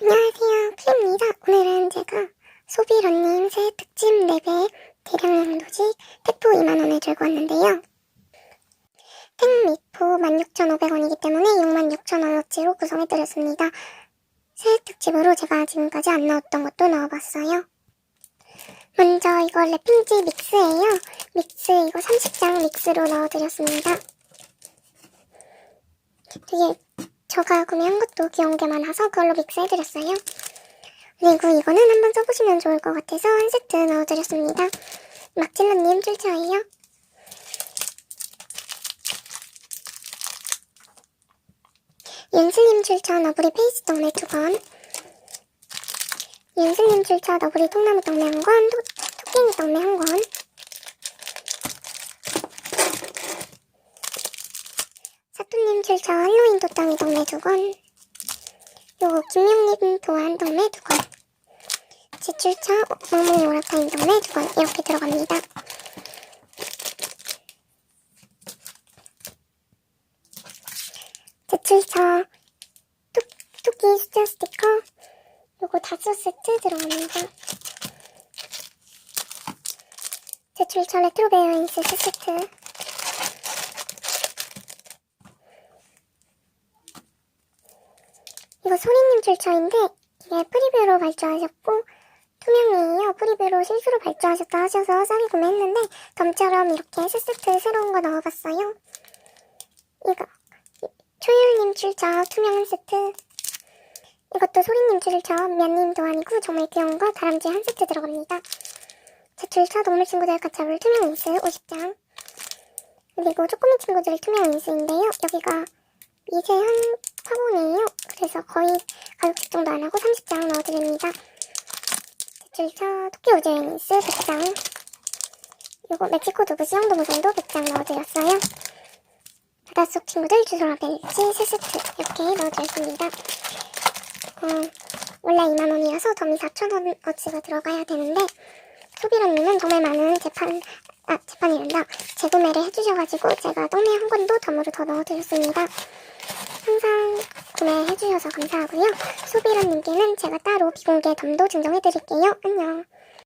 안녕하세요. 클입니다. 오늘은 제가 소비런님 새해 특집 4배 대량 양도직 택포 2만원을 들고 왔는데요. 택미포 16,500원이기 때문에 66,000원어치로 구성해드렸습니다. 새해 특집으로 제가 지금까지 안 넣었던 것도 넣어봤어요. 먼저 이거 랩핑지 믹스예요. 믹스 이거 30장 믹스로 넣어드렸습니다. 되게 제가 구매한 것도 귀여운 게 많아서 그걸로 믹스해드렸어요. 그리고 이거는 한번 써보시면 좋을 것 같아서 한 세트 넣어드렸습니다. 막질러님 출처예요. 윤슬님 출처 너구리 페이스 떡메 두 건. 윤슬님 출처 너구리 통나무 건, 토, 토끼니 떡메 한 건. 출처 할로윈 도땅이 덕매 두 건. 요거 김용님 도안 덕매 두 건. 제 출처 몽몽 오라카인 덕매 두 건. 이렇게 들어갑니다. 제 출처 토, 토끼 숫자 스티커 요거 다섯 세트 들어갑니다. 제 출처 레트로 베어인스 세 세트. 이거 소리님 출처인데 이게 프리뷰로 발주하셨고 투명이에요. 프리뷰로 실수로 발주하셨다 하셔서 싸게 구매했는데 덤처럼 이렇게 세 세트 새로운 거 넣어봤어요. 이거 초율님 출처 투명 한 세트 이것도 소리님 출처 면님도 아니고 정말 귀여운 거 다람쥐 한 세트 들어갑니다. 제 출처 동물 친구들 가차블 투명 인스 50장 그리고 쪼꼬미 친구들 투명 인스인데요. 여기가 미세 한 화분이에요. 그래서 거의 가격식 정도 안 하고 30장 넣어드립니다. 제출차 토끼 우주애니스 100장 요거 멕시코 두부 수영도 무선도 100장 넣어드렸어요. 바닷속 친구들 주소라 벨치 3세트 이렇게 넣어드렸습니다. 어, 원래 2만원이라서 덤이 4천원어치가 들어가야 되는데 소비런님은 정말 많은 재판 아 재판이란다 재구매를 해주셔가지고 제가 떡메 한 건도 덤으로 더 넣어드렸습니다. 항상 구매해주셔서 감사하고요. 소비런님께는 제가 따로 비공개 덤도 증정해드릴게요. 안녕.